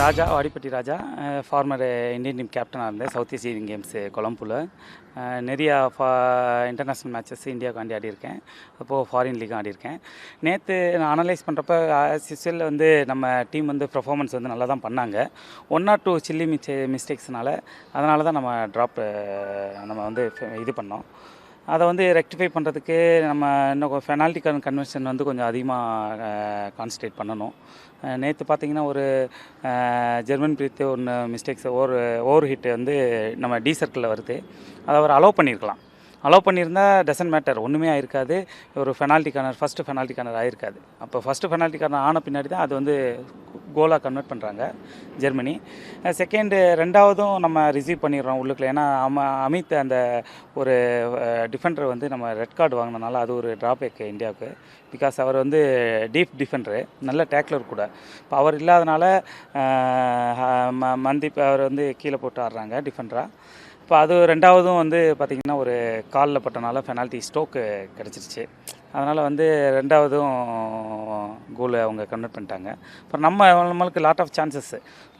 Raja Vadipatti Raja former Indian team கேப்டனாக இருந்தேன். South Asian games கொலம்பூவில் நிறையா ஃபா இன்டர்நேஷ்னல் மேட்சஸ் இந்தியாவுக்காண்டி ஆடியிருக்கேன் அப்போது ஃபாரின் லீக்கும் ஆடியிருக்கேன் நேற்று நான் அனலைஸ் பண்ணுறப்ப சிஸ்டல் வந்து நம்ம டீம் வந்து பர்ஃபார்மன்ஸ் வந்து நல்லா தான் பண்ணாங்க. ஒன் ஆர் டூ சில்லி மிச்ச மிஸ்டேக்ஸ்னால அதனால தான் நம்ம ட்ராப் நம்ம வந்து இது பண்ணோம். அதை வந்து ரெக்டிஃபை பண்ணுறதுக்கு நம்ம இன்னும் ஃபெனால்ட்டி கன் கன்வென்ஷன் வந்து கொஞ்சம் அதிகமாக கான்சன்ட்ரேட் பண்ணணும். நேற்று பார்த்தீங்கன்னா ஒரு ஜெர்மன் பிரீத்து ஒன்று மிஸ்டேக்ஸ் ஓவர் ஓவர் ஹிட் வந்து நம்ம டி சர்க்கிளில் வருது. அதை அவர் அலோவ் பண்ணியிருக்கலாம் அலோவ் பண்ணியிருந்தா டசன்ட் மேட்டர் ஒன்றுமே ஆயிருக்காது. ஒரு penalty corner first penalty corner ஆயிருக்காது. அப்போ ஃபஸ்ட்டு ஃபெனால்ட்டி கார்னர் ஆன பின்னாடி தான் அது வந்து கோலாக கன்வெர்ட் பண்ணுறாங்க ஜெர்மனி. செகண்டு ரெண்டாவதும் நம்ம ரிசீவ் பண்ணிடுறோம் உள்ளுக்குள்ள. ஏன்னா அம அமித் அந்த ஒரு டிஃபெண்டர் வந்து நம்ம ரெட் கார்டு வாங்கினனால அது ஒரு ட்ராபேக் இந்தியாவுக்கு. பிகாஸ் அவர் வந்து டீப் டிஃபெண்டரு நல்ல டேக்லர் கூட. இப்போ அவர் இல்லாதனால அஹ், ம- அவர் வந்து கீழே போட்டு ஆடுறாங்க டிஃபெண்டராக இப்போ அது ரெண்டாவதும் வந்து பார்த்திங்கன்னா ஒரு காலில் பட்டனால பெனால்ட்டி ஸ்டோக்கு கிடச்சிருச்சு. அதனால் வந்து ரெண்டாவதும் கோல் அவங்க கன்வெர்ட் பண்ணிட்டாங்க. அப்புறம் நம்ம நம்மளுக்கு லாட் ஆஃப் சான்சஸ்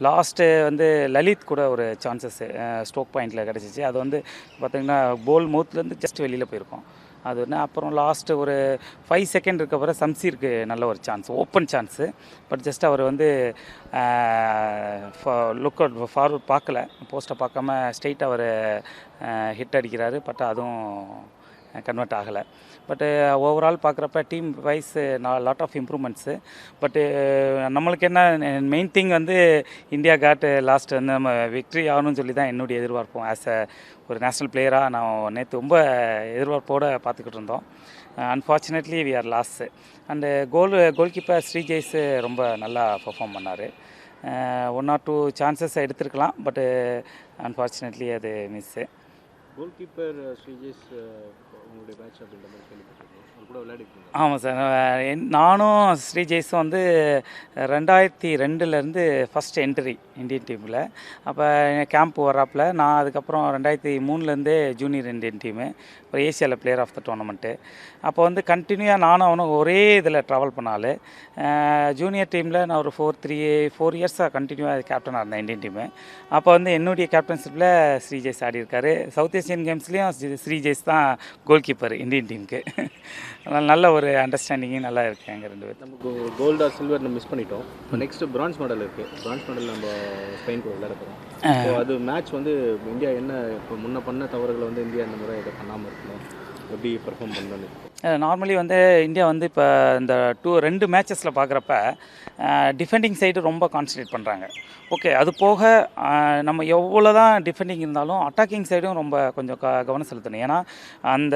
லாஸ்ட்டு வந்து லலித் கூட ஒரு சான்சஸ்ஸு ஸ்டோக் பாயிண்டில் கிடச்சிச்சு. அது வந்து பார்த்திங்கன்னா போல் மூத்துலேருந்து ஜஸ்ட் வெளியில் போயிருக்கோம். அது ஒன்று அப்புறம் லாஸ்ட்டு ஒரு ஃபைவ் செகண்ட் இருக்க பிறகு சம்சீருக்கு நல்ல ஒரு chance open chance but just அவர் வந்து லுக் அவுட் ஃபார்வர்ட் பார்க்கல. போஸ்ட்டை பார்க்காம ஸ்ட்ரெயிட் அவர் ஹிட் அடிக்கிறாரு. பட் அதுவும் கன்வெர்ட் ஆகலை. பட்டு ஓவரால் uh, பார்க்குறப்ப team wise lot of improvements but நம்மளுக்கு என்ன uh, மெயின் திங் வந்து இந்தியா காட் லாஸ்ட் வந்து நம்ம விக்ட்ரி ஆகணும்னு சொல்லி தான் என்னுடைய எதிர்பார்ப்போம். ஆஸ் அ ஒரு நேஷ்னல் பிளேயராக நான் நேற்று ரொம்ப எதிர்பார்ப்போடு பார்த்துக்கிட்டு இருந்தோம். Unfortunately we are lost and goal goalkeeper Sreejesh ரொம்ப நல்லா பர்ஃபார்ம் பண்ணார். ஒன் ஆர் டூ சான்சஸ் எடுத்திருக்கலாம். பட்டு அன்ஃபார்ச்சுனேட்லி uh, அது மிஸ்ஸு கோல் கீப்பர் ஸ்ரீஜேஷ் ஆமாம் சார். என்- நானும் ஸ்ரீஜெய்ஸும் வந்து ரெண்டாயிரத்தி ரெண்டுலேருந்து ஃபஸ்ட் என்ட்ரி இந்தியன் டீமில் அப்போ கேம்ப் வர்றாப்பில் நான் அதுக்கப்புறம் ரெண்டாயிரத்தி மூணுலேருந்தே ஜூனியர் இந்தியன் டீமு அப்புறம் ஏசியாவில் பிளேயர் ஆஃப் த டோர்னமெண்ட்டு அப்போ வந்து கண்டினியூவாக நானும் அவனும் ஒரே இதில் ட்ராவல் பண்ணால் ஜூனியர் டீமில் நான் ஒரு ஃபோர் த்ரீ ஃபோர் இயர்ஸாக கண்டினியூவாக கேப்டனாக இருந்தேன் இந்தியன் டீமு அப்போ வந்து என்னுடைய கேப்டன்ஷிப்பில் ஸ்ரீஜெய்ஸ் ஆடிருக்காரு சவுத் ஏசியன் கேம்ஸ்லேயும் ஸ்ரீஜெய்ஸ் தான் கோல் கீப்பர் இந்தியன் டீமுக்கு அதனால் நல்ல ஒரு அண்டர்ஸ்டாண்டிங்கு நல்லா இருக்கு எங்கள் ரெண்டு பேரும் நமக்கு கோல்ட் ஆர் சில்வர் நம்ம மிஸ் பண்ணிட்டோம். இப்போ நெக்ஸ்ட் பிரான்ஸ் மெடல் இருக்குது பிரான்ஸ் மெடல் நம்ம ஸ்பெயின் கூட விளையாட போகிறோம் ஸோ அது மேட்ச் வந்து இந்தியா என்ன இப்போ முன்ன பண்ண தவறுகளை வந்து இந்தியா இந்த முறை இதை பண்ணாமல் இருக்கணும். எப்படி பெர்ஃபார்ம் பண்ணணும் நார்மலி வந்து இந்தியா வந்து இப்போ இந்த டூ ரெண்டு மேட்சஸில் பார்க்குறப்ப டிஃபெண்டிங் சைடு ரொம்ப கான்சன்ட்ரேட் பண்ணுறாங்க ஓகே அது போக நம்ம எவ்வளோ தான் டிஃபெண்டிங் இருந்தாலும் அட்டாக்கிங் சைடும் ரொம்ப கொஞ்சம் க கவனம் செலுத்தணும். ஏன்னா அந்த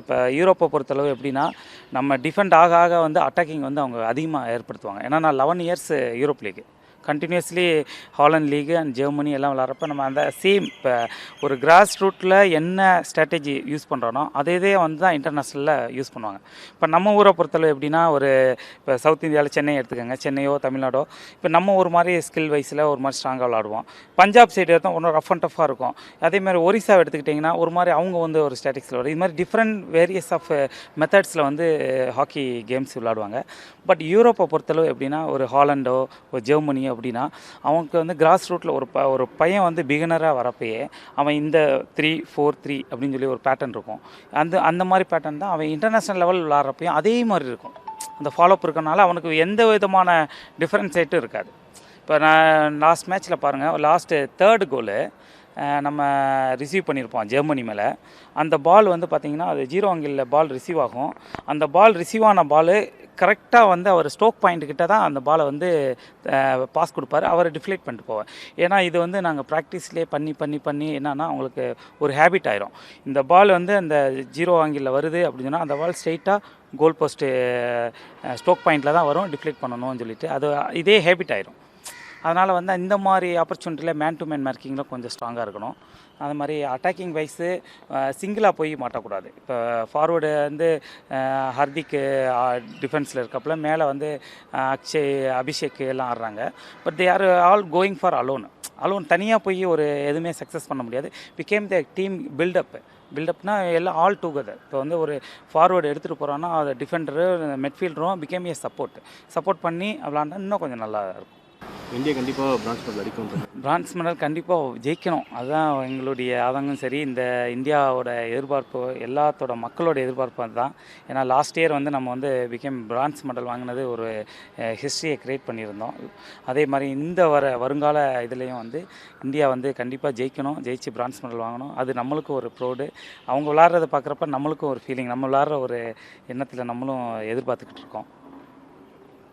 இப்போ யூரோப்பை பொறுத்தளவு எப்படின்னா நம்ம டிஃபெண்ட் ஆக ஆக வந்து அட்டாக்கிங் வந்து அவங்க அதிகமாக ஏற்படுத்துவாங்க. ஏன்னா நான் eleven years Europe league continuously Holland league and Germany எல்லாம் விளாட்றப்ப நம்ம அந்த சேம் இப்போ ஒரு கிராஸ் ரூட்டில் என்ன ஸ்ட்ராட்டஜி யூஸ் பண்ணுறோனோ அதே இதே வந்து தான் இன்டர்நேஷ்னலில் யூஸ் பண்ணுவாங்க. இப்போ நம்ம ஊரை பொறுத்தளவு எப்படின்னா ஒரு இப்போ சவுத் இந்தியாவில் சென்னை எடுத்துக்கோங்க. சென்னையோ தமிழ்நாடோ இப்போ நம்ம ஒரு மாதிரி ஸ்கில் வைஸில் ஒரு மாதிரி ஸ்ட்ராங்காக விளாடுவோம் பஞ்சாப் சைடு எடுத்தோம் ஒன்றும் ரஃப் அண்ட் டஃபாக இருக்கும். அதேமாதிரி ஒரிசா எடுத்துக்கிட்டிங்கன்னா ஒரு மாதிரி அவங்க வந்து ஒரு ஸ்டாட்டிக்ஸில் வரும் இது மாதிரி டிஃப்ரெண்ட் வேரியஸ் ஆஃப் மெத்தட்ஸில் வந்து ஹாக்கி கேம்ஸ் விளாடுவாங்க பட் யூரோப்பை பொறுத்தளவு எப்படின்னா ஒரு ஹாலண்டோ ஒரு ஜெர்மனியோ அப்படின்னா அவனுக்கு வந்து கிராஸ் ரூட்டில் ஒரு ப ஒரு பையன் வந்து பிகினராக வரப்பயே அவன் இந்த த்ரீ ஃபோர் த்ரீ அப்படின்னு சொல்லி ஒரு பேட்டர்ன் இருக்கும். அந்த அந்த மாதிரி பேட்டர்ன் தான் அவன் இன்டர்நேஷ்னல் லெவல் விளாட்றப்பையும் அதே மாதிரி இருக்கும். அந்த ஃபாலோஅப் இருக்கனால அவனுக்கு எந்த விதமான டிஃப்ரென்ஸேட்டும் இருக்காது. இப்போ நான் லாஸ்ட் மேட்ச்சில் பாருங்கள் லாஸ்ட்டு தேர்டு கோலு நம்ம ரிசீவ் பண்ணியிருப்போம் ஜெர்மனி மேலே. அந்த பால் வந்து பார்த்திங்கன்னா அது ஜீரோ ஆங்கிளில் பால் ரிசீவ் ஆகும். அந்த பால் ரிசீவ் ஆன பால் கரெக்டாக வந்து அவர் ஸ்டோக் பாயிண்ட் கிட்ட தான் அந்த பாலை வந்து பாஸ் கொடுப்பாரு. அவர் டிஃப்ளேட் பண்ணிட்டு போவார். ஏன்னா இது வந்து நாங்கள் ப்ராக்டிஸ்லேயே பண்ணி பண்ணி பண்ணி என்னன்னா அவங்களுக்கு ஒரு ஹேபிட் ஆயிரும். இந்த பால் வந்து அந்த ஜீரோ ஆங்கிளில் வருது அப்படின்னு சொன்னால் அந்த பால் ஸ்ட்ரெயிட்டாக கோல் போஸ்ட்டு ஸ்டோக் பாயிண்டில் தான் வரும் டிஃப்ளேட் பண்ணணும்னு சொல்லிட்டு. அது இதே ஹேபிட் ஆயிரும். அதனால் வந்து இந்த மாதிரி ஆப்பர்ச்சுனிட்டியில் மேன் டு மேன் மார்க்கிங்கில் கொஞ்சம் ஸ்ட்ராங்காக இருக்கணும். அது மாதிரி அட்டாக்கிங் வைஸு சிங்கிளாக போய் மாட்டக்கூடாது. இப்போ ஃபார்வேர்டு வந்து ஹர்திக்கு டிஃபென்ஸில் இருக்கப்பல மேலே வந்து அக்ஷய் அபிஷேக் எல்லாம் ஆடுறாங்க. But they are all going for alone alone தனியாக போய் ஒரு எதுவுமே சக்ஸஸ் பண்ண முடியாது. பிகேம் த டீம் பில்டப் பில்டப்னா எல்லாம் ஆல் டுகெதர் இப்போ வந்து ஒரு ஃபார்வேர்டு எடுத்துகிட்டு போகிறோன்னா அது டிஃபெண்டரு மெட்ஃபீல்டரும் பிகேம் ஏ சப்போர்ட் சப்போர்ட் பண்ணி விளாண்டா இன்னும் கொஞ்சம் நல்லா இருக்கும். இந்தியா கண்டிப்பாக பிரான்ஸ் மெடல் அடிக்கும் பிரான்ஸ் மெடல் கண்டிப்பாக ஜெயிக்கணும். அதுதான் எங்களுடைய ஆதங்கம். சரி இந்த இந்தியாவோட எதிர்பார்ப்பு எல்லாத்தோட மக்களோட எதிர்பார்ப்பு அதுதான். ஏன்னா லாஸ்ட் இயர் வந்து நம்ம வந்து பிகேம் பிரான்ஸ் மெடல் வாங்கினது ஒரு ஹிஸ்ட்ரியை க்ரியேட் பண்ணியிருந்தோம். அதே மாதிரி இந்த வர வருங்கால இதுலேயும் வந்து இந்தியா வந்து கண்டிப்பாக ஜெயிக்கணும். ஜெயிச்சு பிரான்ஸ் மெடல் வாங்கணும். அது நம்மளுக்கும் ஒரு ப்ரௌடு அவங்க விளாட்றத பார்க்குறப்ப நம்மளுக்கும் ஒரு ஃபீலிங் நம்ம விளாட்ற ஒரு எண்ணத்தில் நம்மளும் எதிர்பார்த்துக்கிட்டு இருக்கோம்.